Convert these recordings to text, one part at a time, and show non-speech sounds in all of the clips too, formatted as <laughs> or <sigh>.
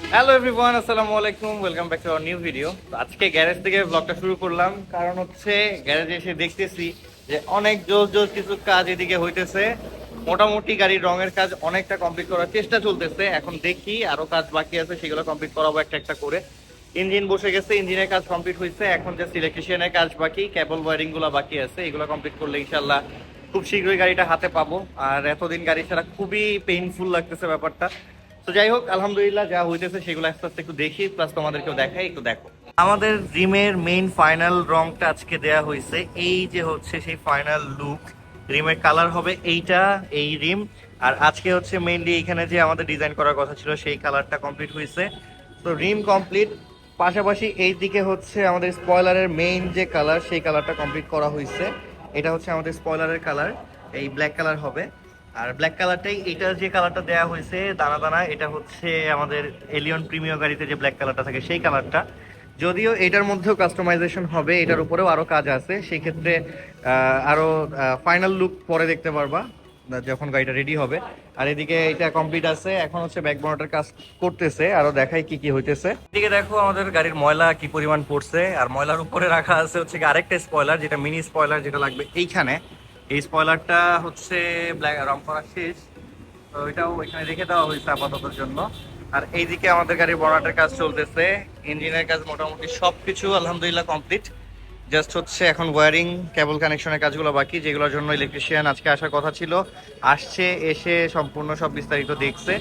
Hello everyone আসসালামু আলাইকুম welcome back to our new video তো আজকে গ্যারেজ থেকে ব্লগটা শুরু করলাম, কারণ হচ্ছে গ্যারেজে এসে দেখতেছি যে অনেক জোর জোর কিছু কাজ এদিকে হইতেছে। মোটামুটি গাড়ির রঙের কাজ অনেকটা কমপ্লিট করার চেষ্টা চলতেছে। এখন দেখি আরও কাজ বাকি আছে, সেগুলো কমপ্লিট করাবো একটা একটা করে। ইঞ্জিন বসে গেছে, ইঞ্জিনের কাজ কমপ্লিট হয়েছে এখন জাস্ট ইলেকট্রিশিয়ানের কাজ বাকি কেবল ওয়ারিংগুলো বাকি আছে, এগুলো কমপ্লিট করলে ইনশাল্লাহ খুব শীঘ্রই গাড়িটা হাতে পাবো। আর এতদিন গাড়ি ছাড়া খুবই পেইনফুল লাগতেছে ব্যাপারটা। তো যাই হোক, আলহামদুলিল্লাহ যা হইতেছে সেগুলো আস্তে আস্তে একটু দেখি প্লাস তোমাদেরকেও দেখাই, একটু দেখো। আমাদের রিমের মেইন ফাইনাল রংটা আজকে দেয়া হয়েছে এই যে হচ্ছে সেই ফাইনাল লুক রিমের কালার হবে এইটা, এই রিম। আর আজকে হচ্ছে মেইনলি এখানে যে আমাদের ডিজাইন করার কথা ছিল, সেই কালারটা কমপ্লিট হয়েছে তো রিম কমপ্লিট পাশাপাশি এই দিকে হচ্ছে আমাদের স্পয়লারের মেইন যে কালার সেই কালারটা কমপ্লিট করা হয়েছে এটা হচ্ছে আমাদের স্পয়লারের কালার এই ব্ল্যাক কালার হবে। আর ব্ল্যাক কালারটাই এটা যে কালারটা দেওয়া হয়েছে দানা দানা এটা হচ্ছে আমাদের এলিয়ন প্রিমিয়ার গাড়িতে যে ব্ল্যাক কালারটা থাকে সেই কালারটা যদিও এটার মধ্যেও কাস্টমাইজেশন হবে এটার উপরেও আরও কাজ আছে। সেই ক্ষেত্রে আহ, আরও ফাইনাল লুক পরে দেখতে পারবা যখন গাড়িটা রেডি হবে। আর এদিকে এটা কমপ্লিট আছে এখন হচ্ছে ব্যাক বনেটের কাজ করতেছে আরও দেখাই কি কি হইতেছে। এদিকে দেখো আমাদের গাড়ির ময়লা কি পরিমাণ পড়ছে আর ময়লার উপরে রাখা আছে হচ্ছে আরেকটা স্পয়লার যেটা মিনি স্পয়লার যেটা লাগবে এইখানে। এই স্পয়লারটা হচ্ছে ব্ল্যাক রং করা শেষ। তো এটাও এখানে রেখে দেওয়া হয়েছে আপাততর জন্য। আর এইদিকে আমাদের গাড়ির বনাটের কাজ চলতেছে। ইঞ্জিনের কাজ মোটামুটি সব কিছু আলহামদুলিল্লাহ কমপ্লিট জাস্ট হচ্ছে এখন ওয়ারিং কেবল কানেকশনের কাজগুলো বাকি, যেগুলোর জন্য ইলেকট্রিশিয়ান আজকে আসার কথা ছিল। আসছে, এসে সম্পূর্ণ সব বিস্তারিত দেখছে।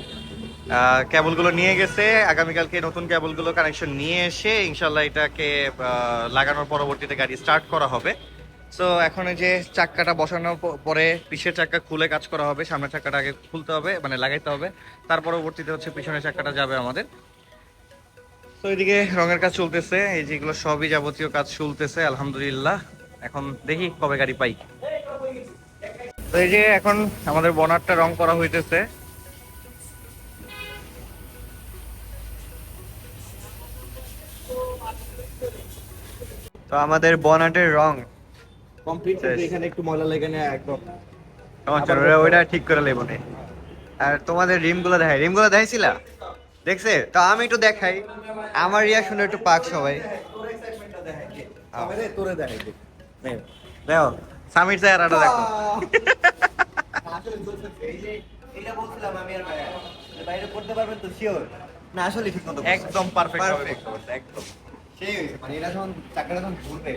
কেবলগুলো নিয়ে গেছে। আগামীকালকে নতুন কেবলগুলো কানেকশন নিয়ে এসে ইনশাল্লাহ এটাকে লাগানোর পরবর্তীতে গাড়ি স্টার্ট করা হবে। সো এখন যে চাক্কাটা বসানোর পরে পিছের চাক্কা খুলে কাজ করা হবে, সামনের চাক্কাটা আগে খুলতে হবে মানে লাগাইতে হবে। তার পরবর্তীতে হচ্ছে পিছনের চাক্কাটা যাবে আমাদের। তো এদিকে রঙের কাজ চলতেছে, এই যেগুলো সবই যাবতীয় কাজ চলতেছে, আলহামদুলিল্লাহ। এখন দেখি কবে গাড়ি পাই। তো এই যে এখন আমাদের বনারটা রং করা হইতেছে। তো আমাদের বনাটের রং কমপ্লিট এখানে একটু ময়লা লেগে নেয় একদম। সমস্যা নেই, ওইটা ঠিক করে লেবো নে। আর তোমাদের রিমগুলো দেখাই রিম দেখাইছিলা? দেখছে? তো আমি একটু দেখাই। আমার রিয়াকশন একটু পাক সবাই। তোরে দেখাই দেখো। সামির চেহারাটা দেখো। বাইরে। করতে পারবেন তো শিওর না আসলে ঠিক মতো একদম পারফেক্ট একদম। সেই মানে এটা যখন চাকাটা যখন ঘুরবে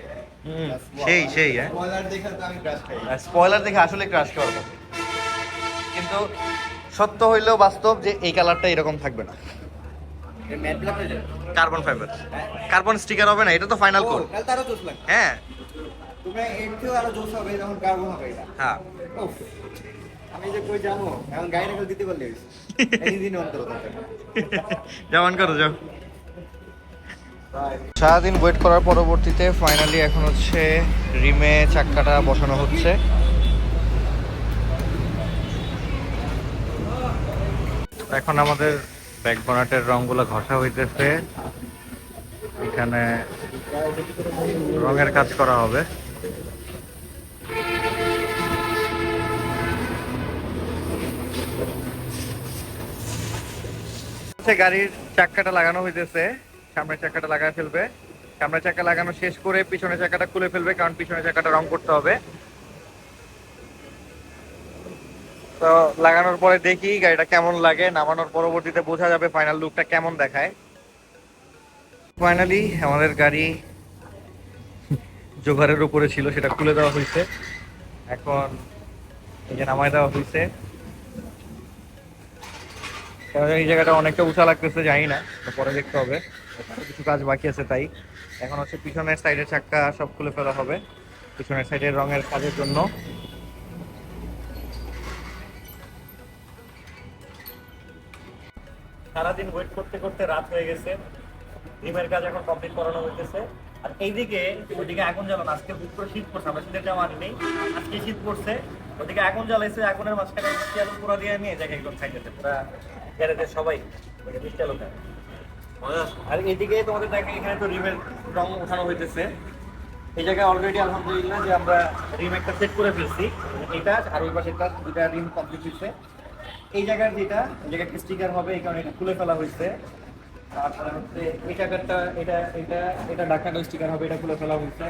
সেই সেই হ্যাঁ। ময়লার দেখে তো আমি ক্রাশ খাই স্পয়লার দেখে আসলে ক্রাশ খাওয়ার মতো কিন্তু সত্য হইলেও বাস্তব যে এই কালারটা এরকম থাকবে না। হয়ে কার্বন ফাইবার কার্বন স্টিকার হবে না এটা তো ফাইনাল কোড হ্যাঁ। তোমরা এর থেকেও আরও জোস হবে যখন কার্বন হবে এটা। হ্যাঁ। আমি যে কই যাব? এখন গাড়ি দিতে পারলে। <laughs> এই দিন অন্তর যেমন করো যাও। সারাদিন ওয়েট করার পরবর্তীতে ফাইনালি এখন হচ্ছে রিমে চাক্কাটা বসানো হচ্ছে। এখন আমাদের ব্যাক বনাটের রংগুলো ঘষা হইতেছে। এখানে রঙের কাজ করা হবে। গাড়ির চাক্কাটা লাগানো হইতেছে। সামনের চাকাটা লাগায় ফেলবে। সামনের চাকা লাগানো শেষ করে পিছনের চাকাটা খুলে ফেলবে, কারণ পিছনের চাকাটা রং করতে হবে। তো লাগানোর পরে দেখি গাড়িটা কেমন লাগে, নামানোর পরবর্তীতে বোঝা যাবে ফাইনাল লুকটা কেমন দেখায়। ফাইনালি আমাদের গাড়ি জোগাড়ের উপরে ছিল, সেটা খুলে দেওয়া হয়েছে। এখন এই যে নামায় দেওয়া হয়েছে। এই জায়গাটা অনেকটা উঁচা লাগতেছে, জানি না পরে দেখতে হবে। কিছু কাজ বাকি আছে তাই। এখন হচ্ছে পিছনের সাইডের চাক্কা সব খুলে ফেলা হবে। পিছনের সাইডের রঙের কাজের জন্য। সারাদিন ওয়েট করতে করতে রাত হয়ে গেছে। রিমের কাজ এখন কমপ্লিট করানো হইতেছে। আর এইদিকে, ওইদিকে আগুন জ্বালানো, আজকে বুক করে শীত পড়ছে, আমরা শীতের জামা নেই আজকে শীত পড়ছে ওদিকে আগুন জ্বালাইছে, আগুনের মাঝখানে মিষ্টি আলু পুরো দিয়ে নিয়ে জায়গায় একদম খাইতেছে পুরা গ্যারেজের সবাই মিষ্টি আলু খায় আর এদিকে তোমাদের দেখে এখানে তো রিমের রং ওঠানো হইতেছে। এই জায়গায় অলরেডি আলহামদুলিল্লাহ যে আমরা রিম একটা সেট করে ফেলছি। এটা আর ওই পাশেটা দুটা রিম কমপ্লিট হচ্ছে এই জায়গার যেটা, এই জায়গায় স্টিকার হবে, এই কারণে খুলে ফেলা হয়েছে তারপরে হচ্ছে এই জায়গাটা এটা এটা এটা ডাকানো স্টিকার হবে, এটা খুলে ফেলা হয়েছে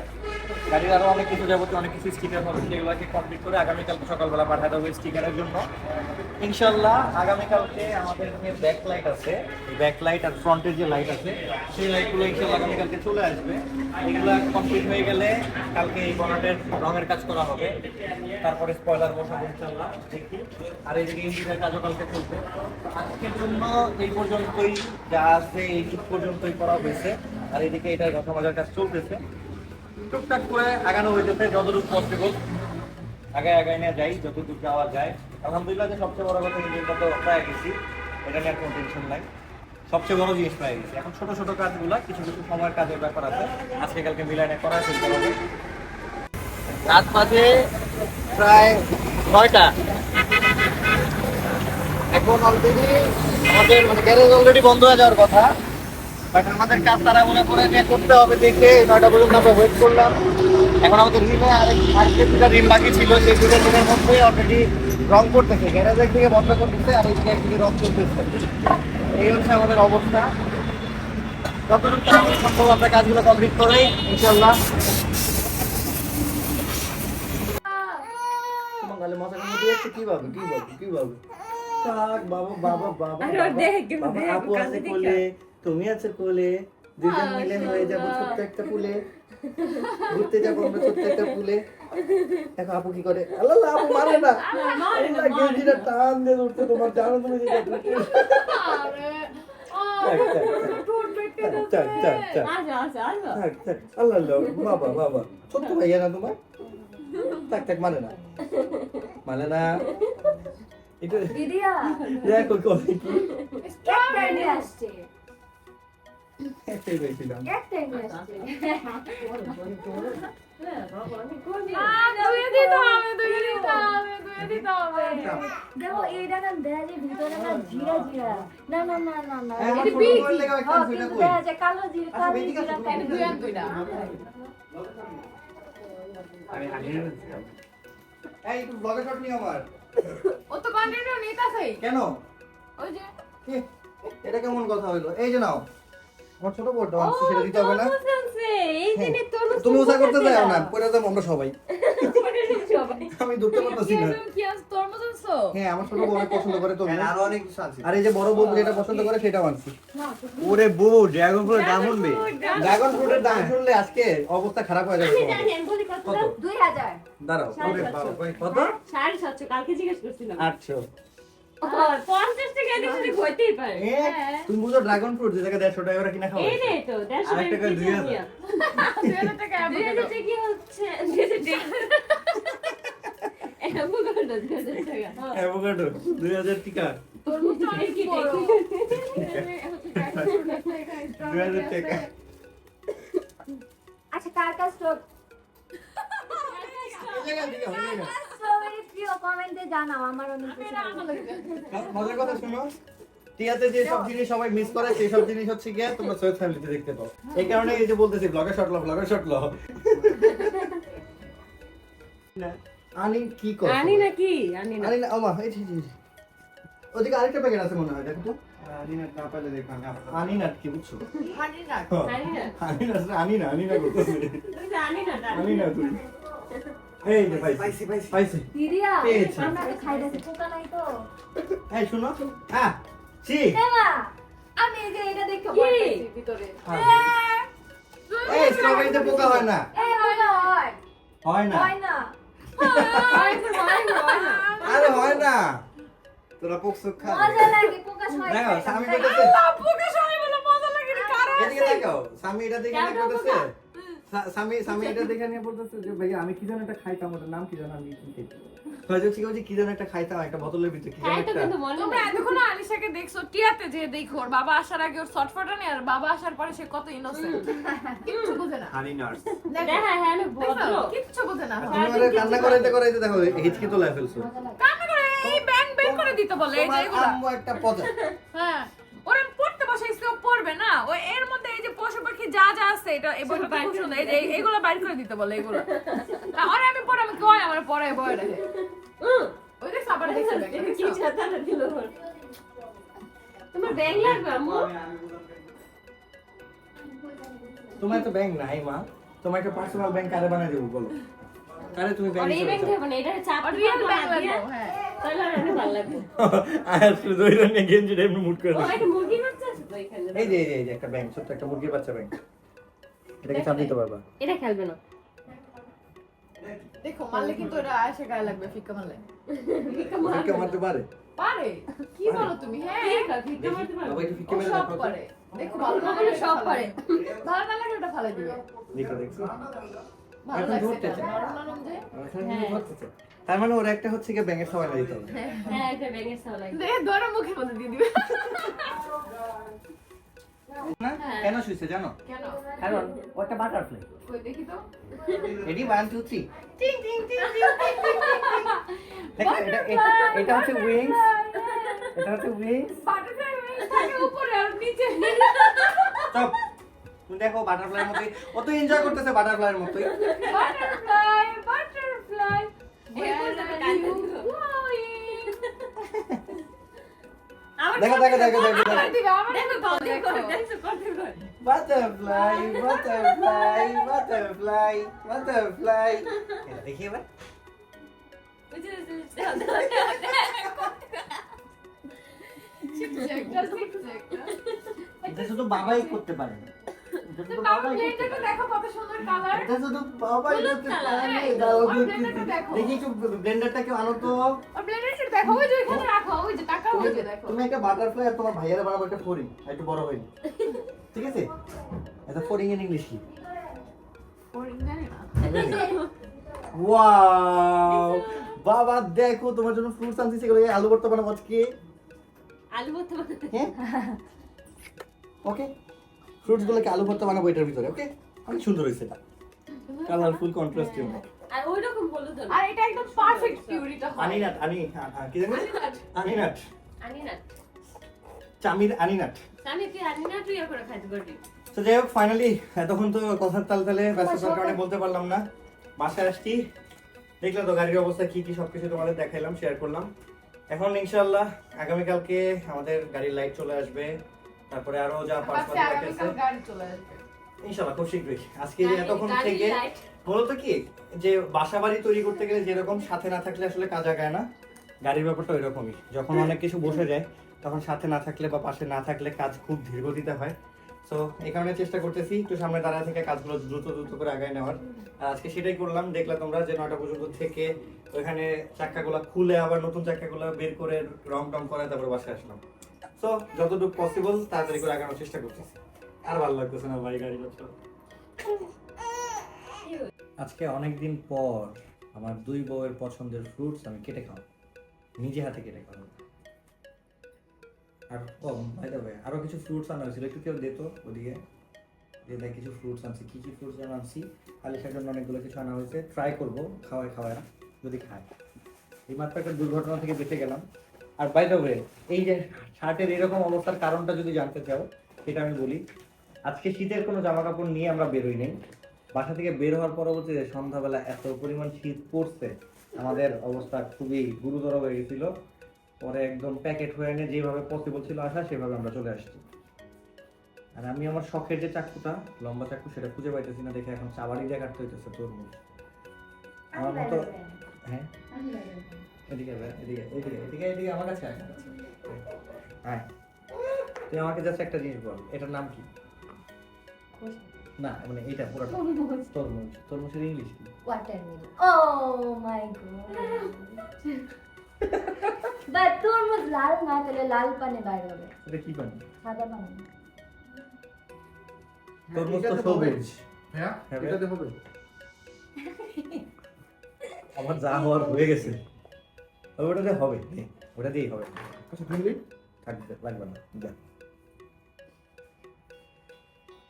গাড়ির আরও অনেক কিছু যাবতীয় অনেক কিছু স্টিকার হবে, সেগুলোকে কমপ্লিট করে আগামীকাল সকালবেলা পাঠাতে হবে স্টিকারের জন্য। ইনশাল্লাহ আগামীকালকে আমাদের যে ব্যাক লাইট আছে ব্যাক লাইট আর ফ্রন্টের যে লাইট আছে, সেই লাইটগুলো ইনশাল্লাহ আগামীকালকে চলে আসবে। এগুলো কমপ্লিট হয়ে গেলে কালকে এই বনাটের রঙের কাজ করা হবে। তারপরে স্পয়লার বসাবো ইনশাল্লাহ দেখি। আর এইদিকে ইঞ্জিনের কাজও কালকে চলবে। আজকের জন্য এই পর্যন্তই, যা আছে এই পর্যন্তই করা হয়েছে। আর এইদিকে এটা রথ বাজার কাজ চলতেছে। টুকটাক করে আগানো হইতেছে যতটুকু পসিবল আগে আগায় নিয়ে যাই, যতদূর যাওয়া যায়। আলহামদুলিল্লাহ যে সবচেয়ে বড় কথা ইঞ্জিনটা তো প্রায় গেছি। এটা নিয়ে কোনো টেনশন নাই। সবচেয়ে বড় জিনিস পাই গেছি। এখন ছোট ছোট কাজগুলো, কিছু কিছু সময়ের কাজের ব্যাপার আছে। আজকে কালকে মিলানে করা ফেলতে হবে রাত বাজে প্রায় নয়টা। এখন অলরেডি আমাদের মানে গ্যারেজ অলরেডি বন্ধ হয়ে যাওয়ার কথা। বাট আমাদের কাজ তারা মনে করে যে করতে হবে দেখে নয়টা পর্যন্ত আমরা ওয়েট করলাম। এখন আমাদের রিমে আরেক আরেকটা দুটা রিম বাকি ছিল সেই দুটো রিমের মধ্যে অলরেডি রং করতেছে। গ্যারেজ একদিকে বন্ধ করতেছে আর এইদিকে একদিকে রং করতেছে এই হচ্ছে আমাদের অবস্থা। যতটুকু সম্ভব আমরা কাজগুলো কমপ্লিট করে ইনশাল্লাহ মাথা কামড় দিয়েছে? কীভাবে কীভাবে কীভাবে থাক বাবা বাবা বাবা আপু আছে তুমি আছে কোলে দুজন মিলে হয়ে যাব ছোট্ট একটা পুলে। ঘুরতে যাব আমরা ছোট্ট একটা পুলে। দেখো আপু কি করে আল্লাহ আপু মারে না। আল্লাহ, গেঞ্জিটা টান দিয়ে উঠতে তোমার জানো তুমি যেটা। আল্লাহ বাবা বাবা। ছোট্ট ভাইয়া না তোমার? থাক থাক মানে না। মানে না। এটা দিদিয়া। দেখো করে কি। আসছে। একটাই পেয়েছিলাম একটাই দুয়ে ভিতরে না জিরা জিরা। না না না না না। কালো জিরা কালো জিরা আমি হারিয়ে এই একটু ব্লগে শট নিও আমার। ও তো নিতাছেই। কেন? ওই যে। এটা কেমন কথা হইল এই যে নাও। হ্যাঁ। <laughs> হ্যাঁ, আমার আর এই যে বড় বউ যেটা পছন্দ করে সেটাও আনছি। ওরে বউ ড্রাগন ফ্রুটের দাম শুনবে? ড্রাগন ফ্রুটের দাম শুনলে আজকে অবস্থা খারাপ হয়ে যাবে তুমি বুঝো ড্রাগন ফ্রুট যে দেড়শো টাকা করে কিনা খাওয়া এই তো দেড়শো টাকা দুই হাজার। টাকা কি হচ্ছে অ্যাভোকাডো টাকা। অনেক কি টাকা। আচ্ছা কার কাছ স্ট্রবেরি প্রিয় কমেন্টে জানাও আমার অনেক মজার কথা শুনো টিয়াতে যে সব জিনিস সবাই মিস করে সেই সব জিনিস হচ্ছে গিয়ে তোমরা সৈয়দ ফ্যামিলিতে দেখতে পাও। এই কারণে এই যে বলতেছি শট লো ব্লগে শট লো আনি কি করে আনি নাকি? আনি না। আনি না আমা এই জি জি ওদিকে আরেকটা প্যাকেট আছে মনে হয় দেখো তো। আনি না না পাইলে দেখো আনি না কি বুঝছ? আনি না আনি না আনি না আনি না আনি না করতেছে। তুই তো আনি না আনি না তুই। এই যে পাইছি। পাইছি, পাইছি। পাইছি। দিদিয়া। আমরা তো খাই দিয়েছি পোকা নাই তো। এই শুনো। হ্যাঁ ছি। দেবা আমি এই যে এটা দেখে কি? ভিতরে। এই স্ট্রবেরিতে পোকা হয় না। এই হয় না হয়। হয় না। হয় না। হয় তো হয় না, হয় না। আরে হয় না। তোরা পোক সোক খা। মজা লাগে পোকা সবাই দেখো স্বামী বলতেছে পোকা সবাই বলে মজা লাগে রে, এদিকে দেখাও স্বামী এটা দেখে বলতেছে পোকা? স্বা- স্বামী স্বামী এটা দেখে নিয়ে বলতেছে যে ভাই আমি কি যেন একটা খাইতাম ওটার নাম কি যেন আমি কি খাইতাম হয়তো ঠিক আছে কি যেন একটা খাইতাম একটা বোতলের ভিতরে কি যেন হ্যাঁ একটা। তোমরা এতক্ষণ আলিশাকে দেখছ টিয়াতে যে দেখো ওর বাবা আসার আগে ওর শর্টফটা আর বাবা আসার পরে সে কত ইনোসেন্ট কিচ্ছু বোঝে না। হানি নার্স হ্যাঁ, হ্যাঁ, হ্যাঁ, ভদ্র। কিচ্ছু বোঝে না। তুমি আমাদের কান্না করাইতে করাইতে দেখো হিচকি তোলা ফেলছো। কান্না করে এই ব্যাং ব্যাং করে দিতে বলে এই যে তোমার একটা পচা হ্যাঁ ওরা পড়তে বসে ও পড়বে না ও এর মধ্যে পশু পাখি যা যা আছে এটা এই বইটা খুব সুন্দর। এই এগুলো বাইর করে দিতে বলে এগুলো। আর আমি পরে আমি কয় আমার পরে রাখে। ওই যে সাবার দেখছে? কি ছাতাটা দিল তোমার ব্যাং লাগবে আম্মু? তোমার তো ব্যাংক নাই মা। তোমার একটা পার্সোনাল ব্যাংক কারে বানাই দেবো বলো? কারে তুমি আর এই ব্যাংক ব্যাংক হবে না এটা চাপ আর রিয়েল ব্যাংক লাগবে হ্যাঁ। তাহলে অনেক ভালো লাগবে। <laughs> আর শুধু ওই রঙের গেঞ্জিটা এমনি মুট করে ও। একটা মুরগির বাচ্চা এই যে এই যে একটা ব্যাংক ছোট্ট একটা মুরগির বাচ্চা ব্যাংক এটাকে চাপ দিতে পারবা। এটা খেলবে না। দেখো মারলে কিন্তু ওটা আয়সা গায়ে লাগবে ফিক্কা মারলে। ফিক্কা মারতে পারে? পারে। কি বলো তুমি? হ্যাঁ ভিক্ষা মারতে একটু ফিক্কা ও মেরে সব পারে। দেখো ভালো না লাগলে সব পারে। পারে ভালো না লাগলে ওটা ফালে দিবে। দেখো দেখছ ভালো লাগছে এটা। নরম নরম যে। ধরতেছে। তার মানে ওরা একটা হচ্ছে কি ব্যাংকের সবাই দিতে হবে। হ্যাঁ এটা ব্যাঙের ধরে মুখের মধ্যে দিয়ে দিবে। না? কেন শুইছে জানো? কেন? কারণ ও একটা বাটারফ্লাই কই দেখি তো। রেডি ওয়ান টু থ্রি দেখো এটা এটা- এটা হচ্ছে উইংস এটা হচ্ছে উইংস বাটারফ্লাই থাকে উপরে আর নিচে। চপ। তুমি দেখো বাটারফ্লাইয়ের মতোই। ও তো এনজয় করতেছে বাটারফ্লাইয়ের মতোই। বাটারফ্লাই দেখো দেখো দেখো দেখো বাটারফ্লাই বাটারফ্লাই বাটারফ্লাই বাটারফ্লাই দেখি এবার। বাবাই করতে পারে না। এটা শুধু বাবাই করতে পারে। দেখো কত সুন্দর কালার এটা শুধু বাবাই করতে পারে দাও, দেখি ব্লেন্ডারটা দেখো। দেখি একটু ব্লেন্ডারটা আনো তো। আর ব্লেন্ডার দেখো ওই যে ওইখানে রাখো ওই যে টাকা ওই যে দেখো। তুমি একটা বাটারফ্লাই আর তোমার ভাইয়ের একটা ফড়িং একটু বড় হয়নি ঠিক আছে? এটা ফড়িং এর ইংলিশ কি? ফরিং জানি না। ওয়াও বাবা দেখো তোমার জন্য ফ্রুটস আনছি সেগুলো আলু ভর্তা বানাবো আজকে। আলু ভর্তা বানাতে। হ্যাঁ? ওকে ফ্রুটস গুলোকে আলু ভর্তা বানাবো এটার ভিতরে ওকে অনেক সুন্দর হয়েছে এটা। কালারফুল কন্ট্রাস্টিং আর ওই রকম হলুদ। আর এটা একদম পারফেক্ট পিউরিটা হয়। আনিনাট আনি কি জানি? আনিনাট আনি না চামির আনিনাট আমি তুই আনি না তুই করে খাইতে পারবি। তো যাই হোক ফাইনালি এতক্ষণ তো কথার তাল তালে ব্যস্ততার কারণে বলতে পারলাম না। বাসায় আসছি। দেখলে তো গাড়ির অবস্থা কি কি সবকিছু তোমাদের দেখাইলাম শেয়ার করলাম। এখন ইনশাল্লাহ আগামীকালকে আমাদের গাড়ির লাইট চলে আসবে। তারপরে আরও যা ইনশাল্লাহ খুব শীঘ্রই। আজকে এতক্ষণ থেকে। মূলত কি? যে বাসা বাড়ি তৈরি করতে গেলে যেরকম সাথে না থাকলে আসলে কাজ আগায় না গাড়ির ব্যাপারটা যখন অনেক কিছু বসে যায় তখন সাথে না থাকলে বা পাশে না থাকলে কাজ খুব ধীর গতিতে হয়। সো এই কারণে চেষ্টা করতেছি একটু সামনে দাঁড়া থেকে কাজগুলো দ্রুত দ্রুত করে আগায় নেওয়ার। আর আজকে সেটাই করলাম দেখলে তোমরা যে নয়টা পর্যন্ত থেকে ওইখানে চাক্কাগুলো খুলে আবার নতুন চাক্কাগুলো বের করে রং টং করে তারপর বাসায় আসলাম। সো পসিবল তাড়াতাড়ি করে আগানোর চেষ্টা করতেছি। আর ভালো লাগতেছে না ভাই, গাড়ি চালাতে। আজকে পর আমার দুই বউয়ের পছন্দের ফ্রুটস আমি কেটে নিজে হাতে কেটে আর, ও ভাই দেবে আরও কিছু ফ্রুটস আনা হয়েছিল একটু কেউ দিত ওদিকে। দিয়ে দেয় কিছু ফ্রুটস আনছি। কি কি ফ্রুটস যেন আনছি? আলিশার জন্য অনেকগুলো কিছু আনা হয়েছে। ট্রাই করব, খাওয়ায় খাওয়ায় যদি খায়। এই মাত্র একটা দুর্ঘটনা থেকে বেঁচে গেলাম। আর বাই দ্য ওয়ে এই যে শার্টের এরকম অবস্থার কারণটা যদি জানতে চাও সেটা আমি বলি। আজকে শীতের কোনো জামা কাপড় নিয়ে আমরা বেরোই নেই। বাসা থেকে বের হওয়ার পরবর্তীতে সন্ধ্যাবেলা এত পরিমাণ শীত পড়ছে আমাদের অবস্থা খুবই গুরুতর হয়ে গেছিল। পরে একদম প্যাকেট হয়ে এনে যেভাবে পসিবল ছিল আসা সেভাবে আমরা চলে আসছি। আর আমি আমার শখের যে চাকুটা লম্বা চাকু সেটা খুঁজে পাইতেছি না দেখে এখন চাবাড়ি দিয়ে কাটতে হইতেছে তরমুজ। আমার মতো হ্যাঁ? এদিকে এদিকে এদিকে এদিকে এদিকে আমার কাছে আয়, আমার তুই আমাকে জাস্ট একটা জিনিস বল এটার নাম কি? না মানে এটা পুরোটা। তরমুজ। তরমুজের ইংলিশ কি? Watermelon. My god. বাট তরমুজ লাল না তাহলে লাল পানে বাইর হবে। এটা কি পানি? সাদা পানি। তরমুজ তো সবুজ। হ্যাঁ, এটাতে হবে। <laughs> আমার যা হওয়ার হয়ে গেছে। ওই ওটাতে হবে নে, ওটা দিয়েই হবে। আচ্ছা ফ্রেন্ডলি থাকবে লাগবে না যা।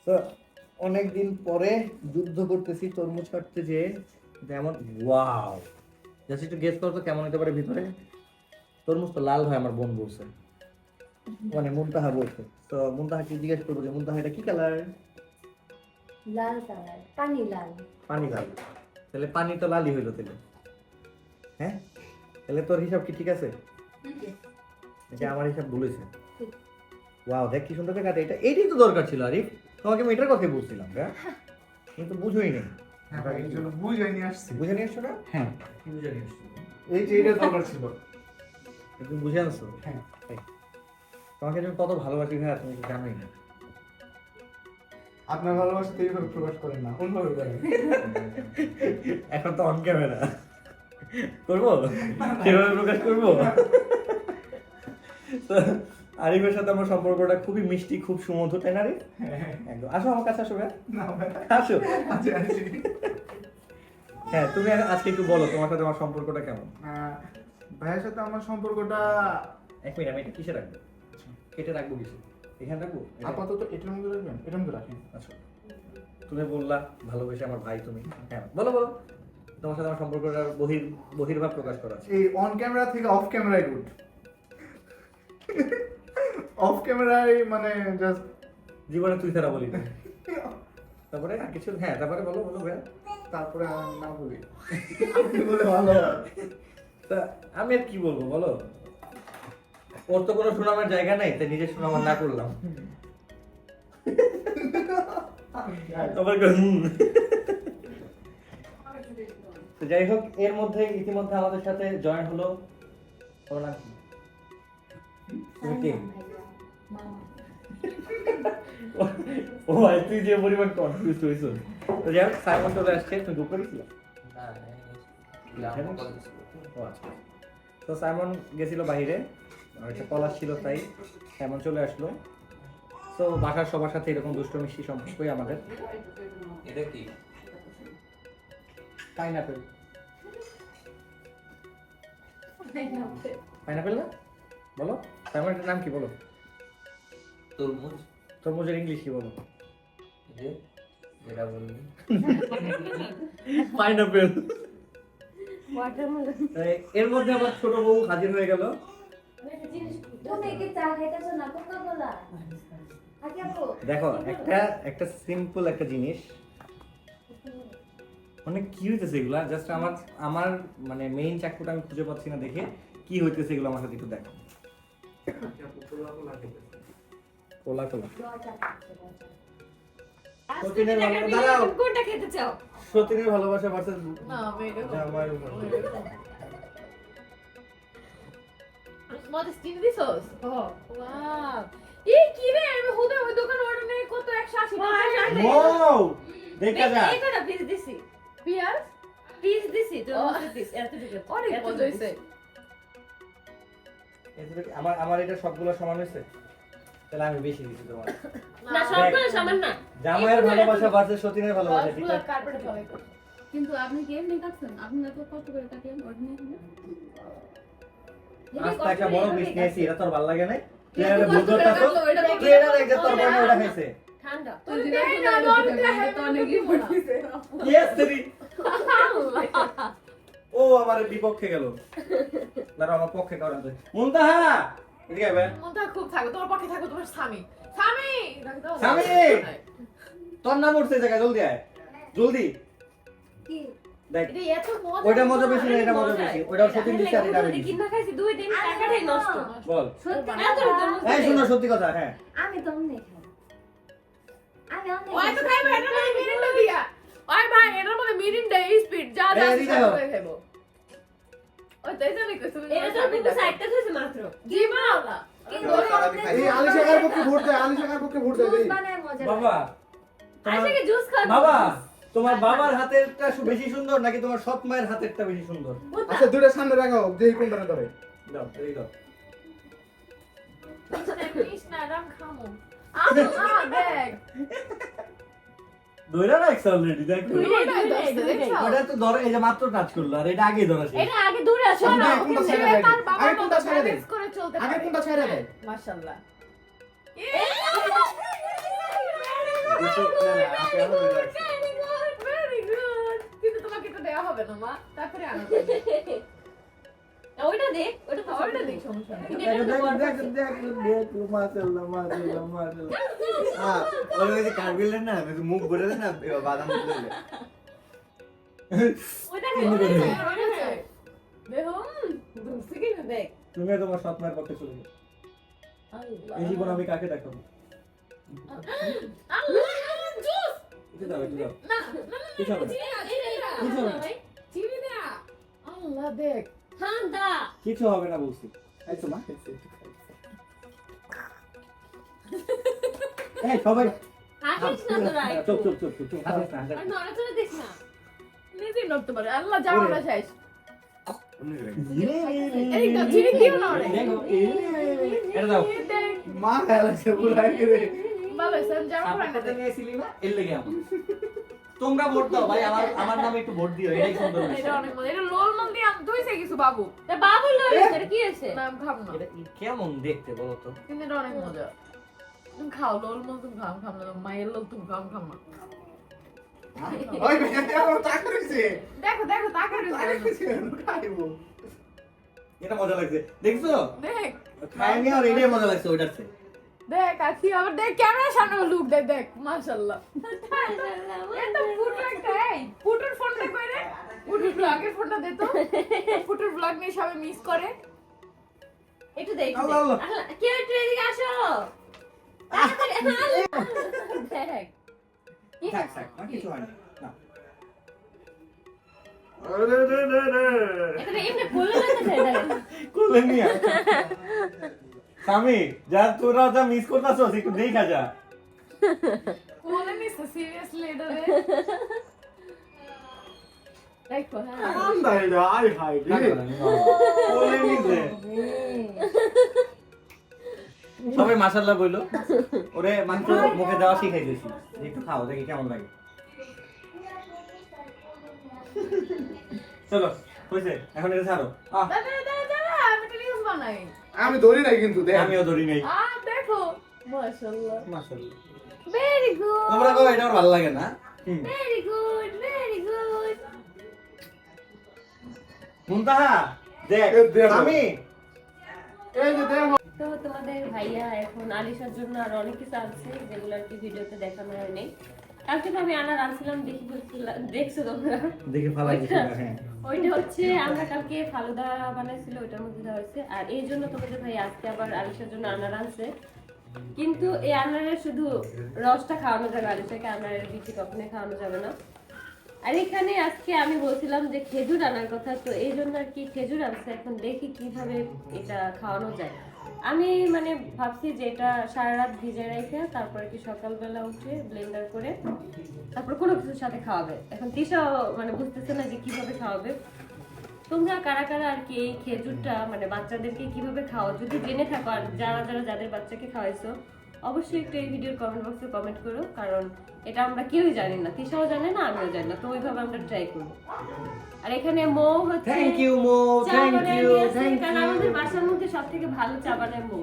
তো অনেকদিন পরে যুদ্ধ করতেছি তরমুজ কাটতে যে যেমন ওয়াও জাস্ট একটু গেস করো তো কেমন হতে পারে ভিতরে। তরমুজ তো লাল হয় আমার বোন বলছে। মানে মুনতাহা বলছে। তো মুনতাহাকে জিজ্ঞেস করব যে মুনতাহা এটা কি কালার লাল কালার পানি লাল। পানি লাল। তাহলে পানি তো লালই হইল তাহলে। হ্যাঁ? তাহলে তোর হিসাব কি ঠিক আছে? এটা আমার হিসাব ভুল হয়েছে? ওয়াও দেখ কি সুন্দর করে কাটে। এটা এইটাই তো দরকার ছিল আরিফ। তোমাকে আমি এটার কথাই বলছিলাম হ্যাঁ? কিন্তু বুঝোই নেই। হ্যাঁ ভাই এই জন্য বুঝে নিয়ে আসছি। বুঝে নিয়ে এসছো না? হ্যাঁ। বুঝে নিয়ে এসছো এই যে এটা দরকার ছিল। তুমি বুঝে আনছো? হ্যাঁ। তোমাকে আমি কত ভালোবাসি ভাইয়া তুমি কি জানোই না। আপনার ভালোবাসা তো এইভাবে প্রকাশ করেন না অন্যভাবে এখন তো অন ক্যামেরা করব? <laughs> সেভাবে প্রকাশ করব? আরিফের সাথে আমার সম্পর্কটা খুবই মিষ্টি খুব সুমধুর তাই না আরিফ? একদম। আসো আমার কাছে আসো ভাই। আসো। আচ্ছা আচ্ছা হ্যাঁ তুমি আজকে একটু বলো তোমার সাথে আমার সম্পর্কটা কেমন? ভাইয়ের সাথে আমার সম্পর্কটা এক মিনিট আমি এটা কিসে রাখব? কেটে রাখব কিসে? এখানে রাখব? আপাতত এটার মধ্যে রাখবেন? এটার মধ্যে রাখেন। আচ্ছা। তুমি বললা ভালোবেসে আমার ভাই তুমি। হ্যাঁ বলো বলো। তোমার সাথে আমার সম্পর্কটা বহির বহির্ভাব প্রকাশ করা। এই অন ক্যামেরা থেকে অফ ক্যামেরায় গুড অফ ক্যামেরায় মানে জাস্ট জীবনে তুই তারা বলি তারপরে আর কিছু হ্যাঁ তারপরে বলো বলো ভাইয়া। তারপরে আর না বলি। বলে ভালো তা আমি আর কি বলব বলো? ওর তো কোনো সুনামের জায়গা নাই তাই নিজের সুনাম না করলাম। আবার। তো যাই হোক এর মধ্যে ইতিমধ্যে আমাদের সাথে জয়েন হলো ওর নাম কি? ও ভাই তুই যে পরিমাণ কনফিউজ হইছ তো যাই হোক সাইমন চলে আসছে তুমি ঢুক করেছিল? আচ্ছা। তো সাইমন গেছিল বাইরে একটা কল ছিল তাই সাইমন চলে আসলো। তো বাসার সবার সাথে এরকম দুষ্ট মিষ্টি সম্পর্কই আমাদের। এটা কি? পাইনাপেল পাইনাপেল না? বলো। সাইমনের নাম কি বলো? তরমুজ। তরমুজের ইংলিশ কি বলো? যেটা বললি। পাইনাপেল ওয়াটারমেলন এর মধ্যে আবার ছোট বউ হাজির হয়ে গেল। আপু। দেখো একটা একটা সিম্পল একটা জিনিস। মানে কি হইতেছে এগুলা? জাস্ট আমার আমার মানে মেইন চাকুটা আমি খুঁজে পাচ্ছি না দেখে কি হইতেছে এগুলো আমার সাথে একটু দেখো কোলা কোলা সতীনের ভালো- দাঁড়াও। কোনটা খেতে চাও? সতীনের ভালোবাসা ভার্সেস না আমি এটা জামাইয়ের মজা স্টিম দিছস? ওয়াও। এই কি রে? আমি হুদে ওই দোকান অর্ডার নেই। কত 180 টাকা? ওয়াও দেখা যা এই দিছি? পিয়াজ পিস দিছি তো পিস এতটুকু অনেক মজা হইছে আমার আমার এটা সবগুলো সমান হয়েছে? তাহলে আমি বেশি দিচ্ছি তোমার। <laughs> না সবগুলো সমান না। জামাইয়ের ভালোবাসা ভার্সেস সতীনের ভালোবাসা ঠিক আছে? কার্পেটে ফলাই কিন্তু আপনি কি এমনি কাটছেন আপনি এত কষ্ট করে অর্ডিনারি আস্তে একটা বড় নিয়েছি এটা তোর ভালো লাগে না বুঝতে তো দেখ যে তোর বোন ওটা খাইছে ঠান্ডা। <laughs> ও আমার বিপক্ষে গেল। দাঁড়া আমার পক্ষে তুই মুনতাহা এদিকে আয় মনটা খুব থাকো তোমার পক্ষে থাকো তোমার স্বামী। স্বামী! স্বামী! তোর নাম উঠছে জায়গা জলদি আয়। জলদি। কি? দেখ এটা এত মজা ওইটা মজা বেশি না এটা মজা বেশি। ওটা সত্যি দিচ্ছে আর এটা বেশি কিনা খাইছি দুই দিন টাকাটাই নষ্ট। বল। সত্যি এই শোনো সত্যি কথা হ্যাঁ। আমি তো ওই তো খাইবে এটা মানে মিরিন্ডা দিয়া ওই ভাই এটার মধ্যে মিরিন্ডা স্পিড যা যা এই। করে খাইবো ওই তাই জানি এটা তো সাইডটা মাত্র। এই পক্ষে ভোট দেয়? পক্ষে ভোট দেয়? এই। বাবা তোমার জুস খাব বাবা তোমার বাবার হাতেরটা বেশি সুন্দর নাকি তোমার সৎ মায়ের হাতেরটা বেশি সুন্দর? আচ্ছা দুটো সামনে রাখো যে কোনটা ধরে। দাও এই দাও। কৃষ্ণা রাম খামো। রাখছে অলরেডি দেখ? ওটা তো ধরে এই যে মাত্র টাচ করল আর এটা আগে ধরা ছিল এটা আগে দূরে আসো না ছেড়ে দেয়? আগে কোনটা ছেড়ে দেয়? balance করে চলতে আগে কোনটা ছেড়ে দেয়? মাশাআল্লাহ। কিন্তু তোমাকে এটা দেওয়া হবে না মা। তারপরে <laughs> ওইটা ওইটা ওইটা সমস্যা না মুখ দেয় না বাদাম দেখ তুমি তোমার মায়ের পক্ষে চলে এই জীবন আমি কাকে দেখাবো? আল্লাহ দেখ। ঠান্ডা কিছু হবে না বলছি খাইছো মা এই সবাই হাসিস না তোরা চুপ চুপ চুপ চুপ চুপ না, আর নড়াচড়া দিস না নিজেই নড়তে পারে আল্লাহ ইয়ে, তো ইয়ে। এই দেখ মা জামা নিয়েছিলি না এর লেগে আমার তোমরা ভোট দাও ভাই আমার আমার নামে একটু ভোট দিও এটাই সুন্দর এটা অনেক মজা। এটা লোল মন দিয়ে আমি তুইছে কিছু বাবু। তা বাবু লড়ে এটা কি আছে নাম খাব না। এটা কেমন দেখতে বলো তো? কিন্তু এটা অনেক মজা। তুমি খাও লোল মন তুমি খাম খাম না। মায়ের লোল তুমি খাম খাম না। ওই বেটা আমার টাকা করেছে দেখো দেখো তাকে এটা মজা লাগছে। দেখছ? দেখ। খাইনি আর এটাই মজা লাগছে ওইটার চেয়ে। দেখ আছি আবার দেখ ক্যামেরার সামনে লুক দেখ দেখ মাশাআল্লাহ। এটা ফুটো একটা এই ফুটোর ফোনটা কই রে? ফুটোর ব্লগের ফোনটা দে তো। ফুটোর ব্লগ নিয়ে সবাই মিস করে। একটু দেখ। কেউ একটু এদিকে আসো। কি এটা এমনি কোলে নিয়ে স্বামী যা তোরা যা মিস করতেছস একটু দেখা যা। কোলে নিস সিরিয়াসলি এটা রে? দেখো হ্যাঁ। কোলে মাশাআল্লাহ বইলো ওরে মাংস মুখে দেওয়া শিখাই দিয়েছি। একটু খাও দেখি কেমন লাগে। চলো হয়েছে এখন এটা ছাড়ো। আহ, বানাই আমি ধরি নাই কিন্তু দেখ। আমিও ধরি নাই। আ দেখো। মাশাআল্লাহ। মাশাআল্লাহ। ভেরি গুড তোমরা কো এটা আমার ভালো লাগে না? Very good very good Muntaha দেখ আমি এই যে দেখ তো তোমাদের ভাইয়া এখন আলিশার জন্য আর অনেক কিছু আছে যেগুলো আর কি ভিডিওতে দেখানো হয়নি কালকে তো আমি আনার আনছিলাম দেখি দেখছ তোমরা? দেখে ফালাই হ্যাঁ। ওইটা হচ্ছে আমরা কালকে ফালুদা বানাইছিল ওইটার মধ্যে দেওয়া হয়েছে। আর এই জন্য তোমাদের ভাই আজকে আবার আলিশার জন্য আনার আনছে। কিন্তু এই আনারের শুধু রসটা খাওয়ানো যাবে আলিশাকে আনারের বিচি কখনোই খাওয়ানো যাবে না। আর এখানে আজকে আমি বলছিলাম যে খেজুর আনার কথা তো এই জন্য আর কি খেজুর আনছে। এখন দেখি কীভাবে এটা খাওয়ানো যায়। আমি মানে ভাবছি যে এটা সারা রাত ভিজে রেখে তারপরে কি সকালবেলা উঠে ব্লেন্ডার করে তারপর কোনো কিছুর সাথে খাওয়াবে। এখন তিশাও মানে বুঝতেছে না যে কীভাবে খাওয়াবে। তোমরা কারা কারা আর কি এই খেজুরটা মানে বাচ্চাদেরকে কীভাবে খাওয়া যদি জেনে থাকো আর যারা যারা যাদের বাচ্চাকে খাওয়াইছো অবশ্যই একটু এই ভিডিওর কমেন্ট বক্সে কমেন্ট করো কারণ এটা আমরা কেউই জানি না। তিশাও জানে না আমিও জানি না। তো ওইভাবে আমরা ট্রাই করব। আর এখানে মো হচ্ছে থ্যাংক ইউ মো। থ্যাংক ইউ থ্যাংক ইউ আমাদের বাসার মধ্যে সব থেকে ভালো চা বানায় মো।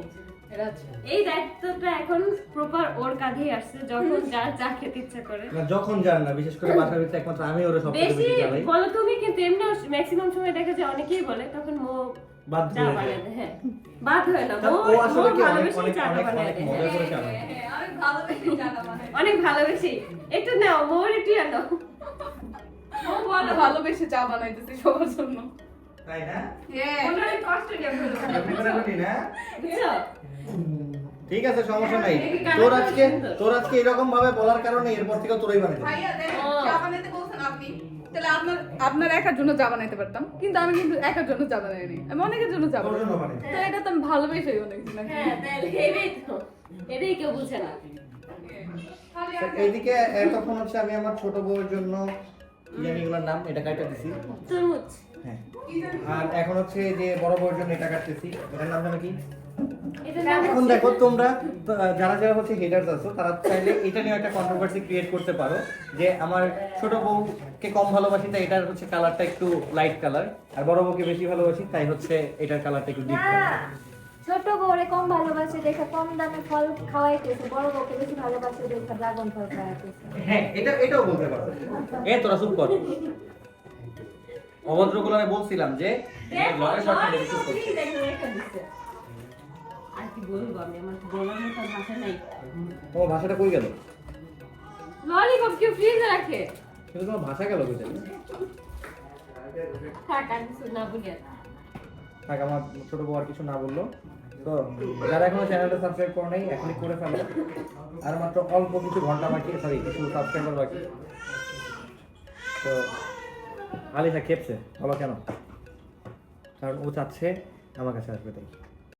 এই দায়িত্বটা এখন প্রপার ওর কাঁধেই আসছে যখন যার চা খেতে ইচ্ছা করে। না যখন যান না বিশেষ করে বাসার ভিতরে একমাত্র আমি ওরা সব বেশি বলো তুমি কিন্তু এমনি ম্যাক্সিমাম সময় দেখা যায় অনেকেই বলে তখন মো বাধ্য চা হয়ে বানায় হ্যাঁ। হয় না তা মো ও আসলে কি অনেক অনেক অনেক বানায় মজা হ্যাঁ। করে চালায় অনেক ভালোবেসে জানা অনেক ভালোবেসি একটু নাও মোর একটু আনো ও বলো ভালোবেসে চা বানাইতেছি সবার জন্য। তাই না? অনেক কষ্ট দিয়ে ফেলো। এমনি করে করি না ঠিক আছে সমস্যা নাই। তোর আজকে তোর আজকে এরকম ভাবে বলার কারণে এরপর থেকে তোরই বানাই ভাইয়া চা বানাইতে বলছেন আপনি? তাহলে আপনার আপনার একার জন্য চা বানাইতে পারতাম কিন্তু আমি কিন্তু একার জন্য চা বানাইনি। আমি অনেকের জন্য চা বানাই। তো এটা তো আমি ভালোবেসেই অনেক দিন হ্যাঁ তাহলে এটাই তো এটাই কেউ বুঝে না। এইদিকে এতক্ষণ হচ্ছে আমি আমার ছোট বউয়ের জন্য জানি এগুলোর নাম এটা কাটা দিছি। তরমুজ। হ্যাঁ। আর এখন হচ্ছে যে বড় বউয়ের জন্য এটা কাটতেছি। এটার নাম জানো কি? এখন দেখো তোমরা যারা যারা হচ্ছে হেটার্স আছো তারা চাইলে এটা নিয়ে একটা কন্ট্রোভার্সি ক্রিয়েট করতে পারো যে আমার ছোট বউকে কম ভালোবাসি তাই এটার হচ্ছে কালারটা একটু লাইট কালার আর বড় বউকে বেশি ভালোবাসি তাই হচ্ছে এটার কালারটা একটু ডিপ কালার ছোট বউরে কম ভালোবাসে দেখে কম দামে ফল খাওয়াইতেছে বড় বউকে বেশি ভালোবাসে দেখে ড্রাগন ফল খাওয়াইতেছে। হ্যাঁ এটা এটাও বলতে পারো। এ তোরা চুপ কর। অভদ্রগুলো আমি বলছিলাম যে লড়াই শর্টটা কি বলব আমি? আমার বলার মতো ভাষা নাই। তোমার ভাষাটা কই গেল? ললিপপ কেউ ফ্রিজে রাখে? কিন্তু তোমার ভাষা গেল কোথায়? থাক আর কিছু না বলি থাক আমার ছোট বউ আর কিছু না বলল। তো যারা এখনও চ্যানেলটা সাবস্ক্রাইব করে নাই এখনই করে ফেলো। আর মাত্র অল্প কিছু ঘণ্টা বাকি সরি কিছু সাবস্ক্রাইবার বাকি। তো আলিশা খেপছে বলো কেন? কারণ ও চাচ্ছে আমার কাছে আসবে তাই।